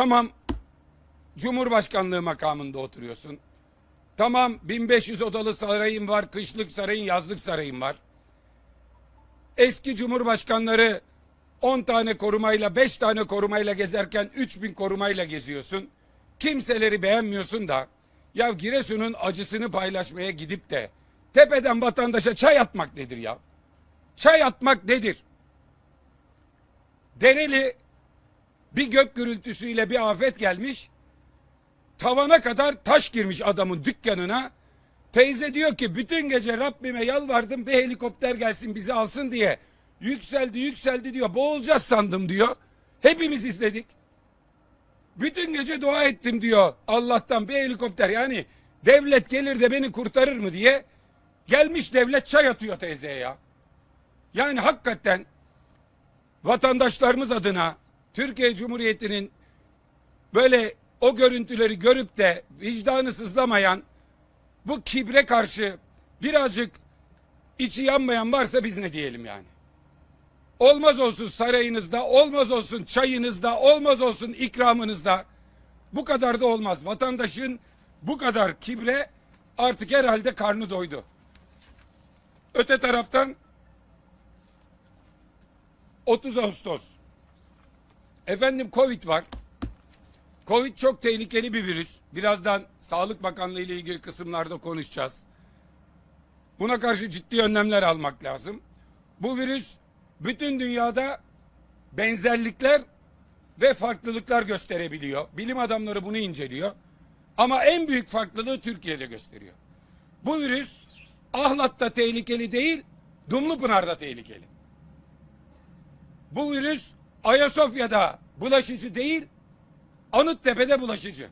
Tamam Cumhurbaşkanlığı makamında oturuyorsun. Tamam 1500 odalı sarayın var, kışlık sarayın, yazlık sarayın var. Eski cumhurbaşkanları 10 tane korumayla, 5 tane korumayla gezerken 3000 korumayla geziyorsun. Kimseleri beğenmiyorsun da ya Giresun'un acısını paylaşmaya gidip de tepeden vatandaşa çay atmak nedir ya? Çay atmak nedir? Dereli bir gök gürültüsüyle bir afet gelmiş. Tavana kadar taş girmiş adamın dükkanına. Teyze diyor ki bütün gece Rabbime yalvardım bir helikopter gelsin bizi alsın diye. Yükseldi yükseldi diyor boğulacağız sandım diyor. Hepimiz izledik. Bütün gece dua ettim diyor Allah'tan bir helikopter yani devlet gelir de beni kurtarır mı diye. Gelmiş devlet çay atıyor teyzeye ya. Yani hakikaten vatandaşlarımız adına Türkiye Cumhuriyeti'nin böyle o görüntüleri görüp de vicdanı sızlamayan bu kibre karşı birazcık içi yanmayan varsa biz ne diyelim yani. Olmaz olsun sarayınızda, olmaz olsun çayınızda, olmaz olsun ikramınızda. Bu kadar da olmaz. Vatandaşın bu kadar kibre artık herhalde karnı doydu. Öte taraftan 30 Ağustos. Efendim Covid var. Covid çok tehlikeli bir virüs. Birazdan Sağlık Bakanlığı ile ilgili kısımlarda konuşacağız. Buna karşı ciddi önlemler almak lazım. Bu virüs bütün dünyada benzerlikler ve farklılıklar gösterebiliyor. Bilim adamları bunu inceliyor. Ama en büyük farklılığı Türkiye'de gösteriyor. Bu virüs Ahlat'ta tehlikeli değil, Dumlupınar'da tehlikeli. Bu virüs Ayasofya'da bulaşıcı değil, Anıttepe'de bulaşıcı.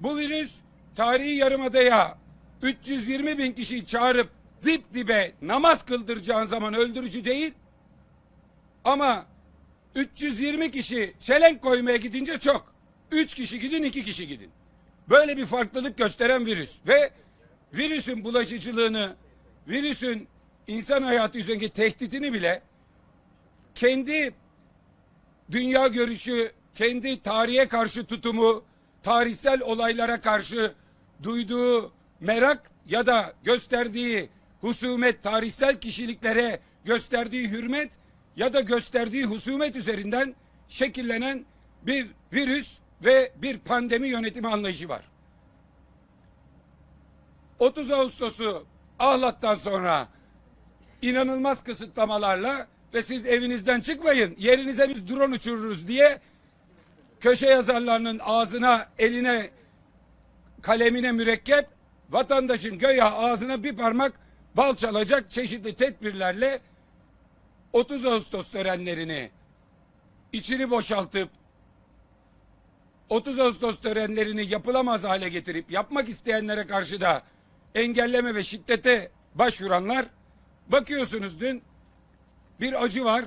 Bu virüs tarihi yarımadaya 320 bin kişiyi çağırıp dip dibe namaz kıldıracağın zaman öldürücü değil. Ama 320 kişi çelenk koymaya gidince çok. 3 kişi gidin 2 kişi gidin. Böyle bir farklılık gösteren virüs ve virüsün bulaşıcılığını, virüsün insan hayatı üzerindeki tehditini bile kendi dünya görüşü, kendi tarihe karşı tutumu, tarihsel olaylara karşı duyduğu merak ya da gösterdiği husumet, tarihsel kişiliklere gösterdiği hürmet ya da gösterdiği husumet üzerinden şekillenen bir virüs ve bir pandemi yönetimi anlayışı var. 30 Ağustos'u Ahlat'tan sonra inanılmaz kısıtlamalarla ve siz evinizden çıkmayın. Yerinize biz drone uçururuz diye köşe yazarlarının ağzına eline kalemine mürekkep vatandaşın göya ağzına bir parmak bal çalacak çeşitli tedbirlerle 30 Ağustos törenlerini içini boşaltıp 30 Ağustos törenlerini yapılamaz hale getirip yapmak isteyenlere karşı da engelleme ve şiddete başvuranlar bakıyorsunuz dün bir acı var.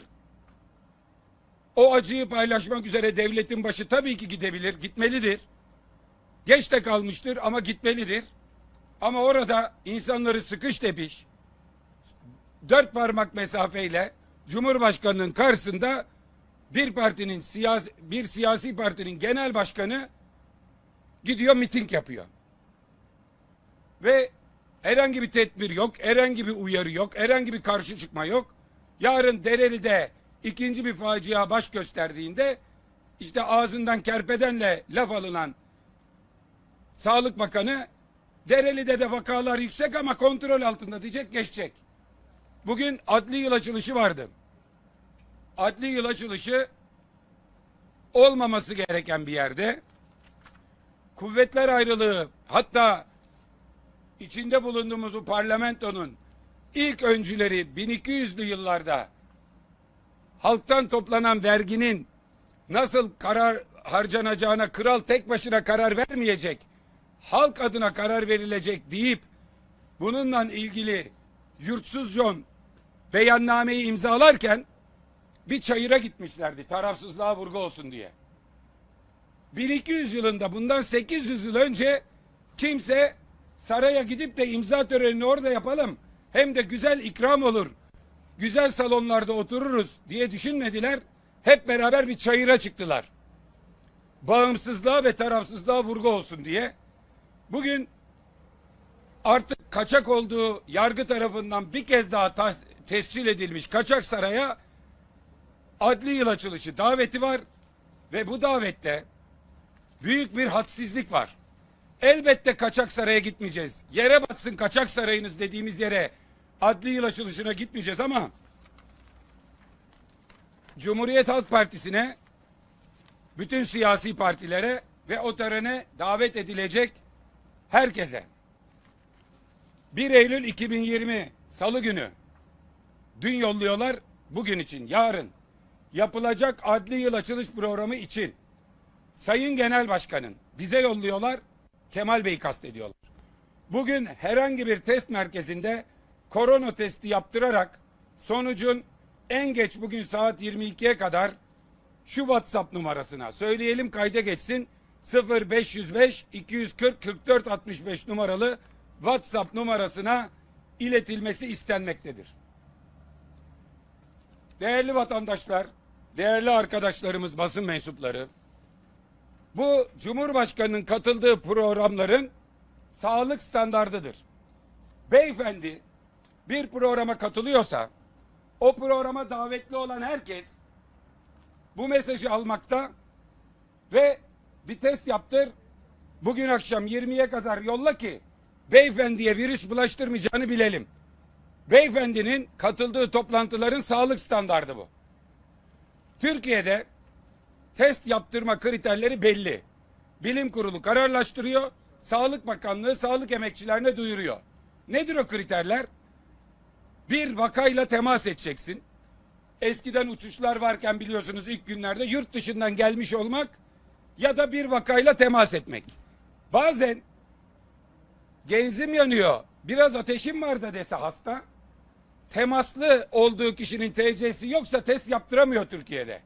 O acıyı paylaşmak üzere devletin başı tabii ki gidebilir, gitmelidir. Geç de kalmıştır ama gitmelidir. Ama orada insanları sıkış tepiş, dört parmak mesafeyle Cumhurbaşkanı'nın karşısında bir partinin siyasi, bir siyasi partinin genel başkanı gidiyor miting yapıyor. Ve herhangi bir tedbir yok, herhangi bir uyarı yok, herhangi bir karşı çıkma yok. Yarın Dereli'de ikinci bir facia baş gösterdiğinde işte ağzından kerpedenle laf alınan Sağlık Bakanı Dereli'de de vakalar yüksek ama kontrol altında diyecek geçecek. Bugün adli yıl açılışı vardı. Adli yıl açılışı olmaması gereken bir yerde kuvvetler ayrılığı hatta içinde bulunduğumuz bu parlamentonun ilk öncüleri 1200'lü yıllarda halktan toplanan verginin nasıl karar harcanacağına kral tek başına karar vermeyecek, halk adına karar verilecek deyip bununla ilgili yurtsuz John beyannameyi imzalarken bir çayıra gitmişlerdi tarafsızlığa vurgu olsun diye. 1200 yılında bundan 800 yıl önce kimse saraya gidip de imza törenini orada yapalım. Hem de güzel ikram olur. Güzel salonlarda otururuz diye düşünmediler. Hep beraber bir çayıra çıktılar. bağımsızlığa ve tarafsızlığa vurgu olsun diye bugün artık kaçak olduğu yargı tarafından bir kez daha tescil edilmiş kaçak saraya adli yıl açılışı daveti var ve bu davette büyük bir hadsizlik var. Elbette kaçak saraya gitmeyeceğiz. Yere batsın kaçak sarayınız dediğimiz yere adli yıl açılışına gitmeyeceğiz ama Cumhuriyet Halk Partisi'ne bütün siyasi partilere ve o törene davet edilecek herkese 1 Eylül 2020 Salı günü dün yolluyorlar bugün için yarın yapılacak adli yıl açılış programı için Sayın Genel Başkan'ın bize yolluyorlar Kemal Bey'i kastediyorlar. Bugün herhangi bir test merkezinde korona testi yaptırarak sonucun en geç bugün saat 22'ye kadar şu WhatsApp numarasına söyleyelim kayda geçsin 0505 240 44 65 numaralı WhatsApp numarasına iletilmesi istenmektedir. Değerli vatandaşlar, değerli arkadaşlarımız basın mensupları, bu Cumhurbaşkanı'nın katıldığı programların sağlık standardıdır. Beyefendi bir programa katılıyorsa o programa davetli olan herkes bu mesajı almakta ve bir test yaptır. Bugün akşam 20'ye kadar yolla ki beyefendiye virüs bulaştırmayacağını bilelim. Beyefendinin katıldığı toplantıların sağlık standardı bu. Türkiye'de test yaptırma kriterleri belli. Bilim kurulu kararlaştırıyor. Sağlık Bakanlığı sağlık emekçilerine duyuruyor. Nedir o kriterler? Bir vakayla temas edeceksin. Eskiden uçuşlar varken biliyorsunuz ilk günlerde yurt dışından gelmiş olmak ya da bir vakayla temas etmek. Bazen genzim yanıyor, biraz ateşim var da dese hasta, temaslı olduğu kişinin TC'si yoksa test yaptıramıyor Türkiye'de.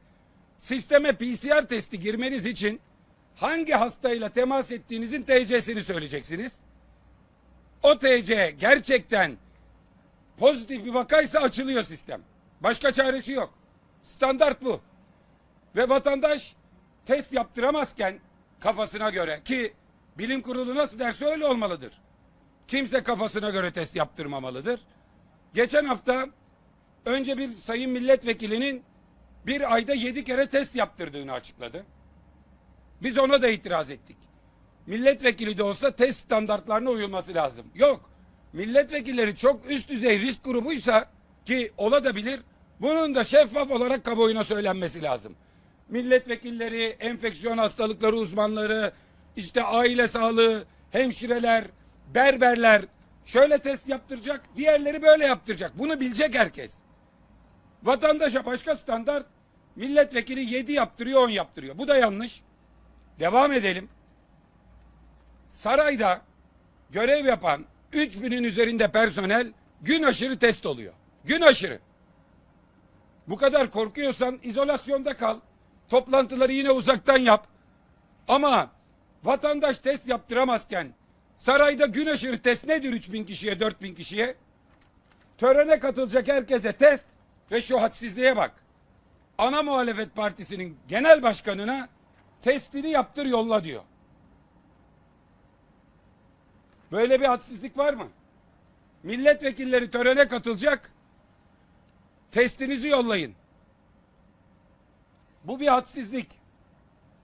Sisteme PCR testi girmeniz için hangi hastayla temas ettiğinizin TC'sini söyleyeceksiniz. O TC gerçekten pozitif bir vakaysa açılıyor sistem. Başka çaresi yok. Standart bu. Ve vatandaş test yaptıramazken kafasına göre ki bilim kurulu nasıl derse öyle olmalıdır. Kimse kafasına göre test yaptırmamalıdır. Geçen hafta önce bir sayın milletvekilinin bir ayda yedi kere test yaptırdığını açıkladı. Biz ona da itiraz ettik. Milletvekili de olsa test standartlarına uyulması lazım. Yok. Milletvekilleri çok üst düzey risk grubuysa ki ola da bilir bunun da şeffaf olarak kamuoyuna söylenmesi lazım. Milletvekilleri, enfeksiyon hastalıkları uzmanları, işte aile sağlığı, hemşireler, berberler şöyle test yaptıracak, diğerleri böyle yaptıracak. Bunu bilecek herkes. Vatandaşa başka standart, milletvekili 7 yaptırıyor, 10 yaptırıyor. Bu da yanlış. Devam edelim. Sarayda görev yapan 3000'in üzerinde personel gün aşırı test oluyor. Gün aşırı. Bu kadar korkuyorsan izolasyonda kal. Toplantıları yine uzaktan yap. Ama vatandaş test yaptıramazken sarayda gün aşırı test nedir 3000 kişiye 4000 kişiye? Törene katılacak herkese test ve şu hadsizliğe bak. Ana muhalefet partisinin genel başkanına testini yaptır yolla diyor. Böyle bir hadsizlik var mı? Milletvekilleri törene katılacak. Testinizi yollayın. Bu bir hadsizlik.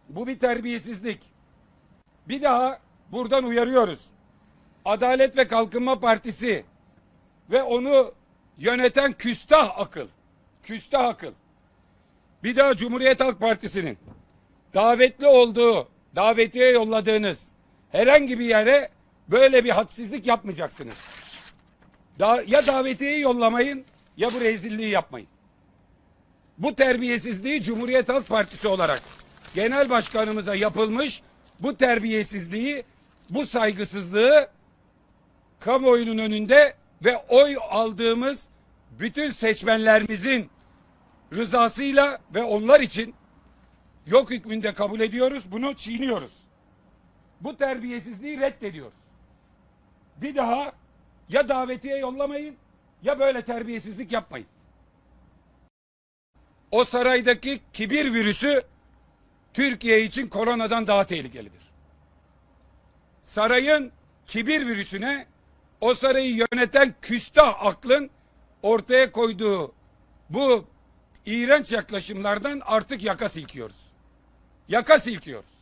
Bu bir terbiyesizlik. Bir daha buradan uyarıyoruz. Adalet ve Kalkınma Partisi ve onu yöneten küstah akıl. Küstah akıl. Bir daha Cumhuriyet Halk Partisi'nin davetli olduğu, davetiye yolladığınız herhangi bir yere böyle bir hadsizlik yapmayacaksınız. Da, ya davetiyeyi yollamayın ya bu rezilliği yapmayın. Bu terbiyesizliği Cumhuriyet Halk Partisi olarak genel başkanımıza yapılmış bu terbiyesizliği, bu saygısızlığı kamuoyunun önünde ve oy aldığımız bütün seçmenlerimizin rızasıyla ve onlar için yok hükmünde kabul ediyoruz. Bunu çiğniyoruz. Bu terbiyesizliği reddediyoruz. Bir daha ya davetiye yollamayın ya böyle terbiyesizlik yapmayın. O saraydaki kibir virüsü Türkiye için koronadan daha tehlikelidir. Sarayın kibir virüsüne o sarayı yöneten küstah aklın ortaya koyduğu bu iğrenç yaklaşımlardan artık yaka silkiyoruz. Yaka silkiyoruz.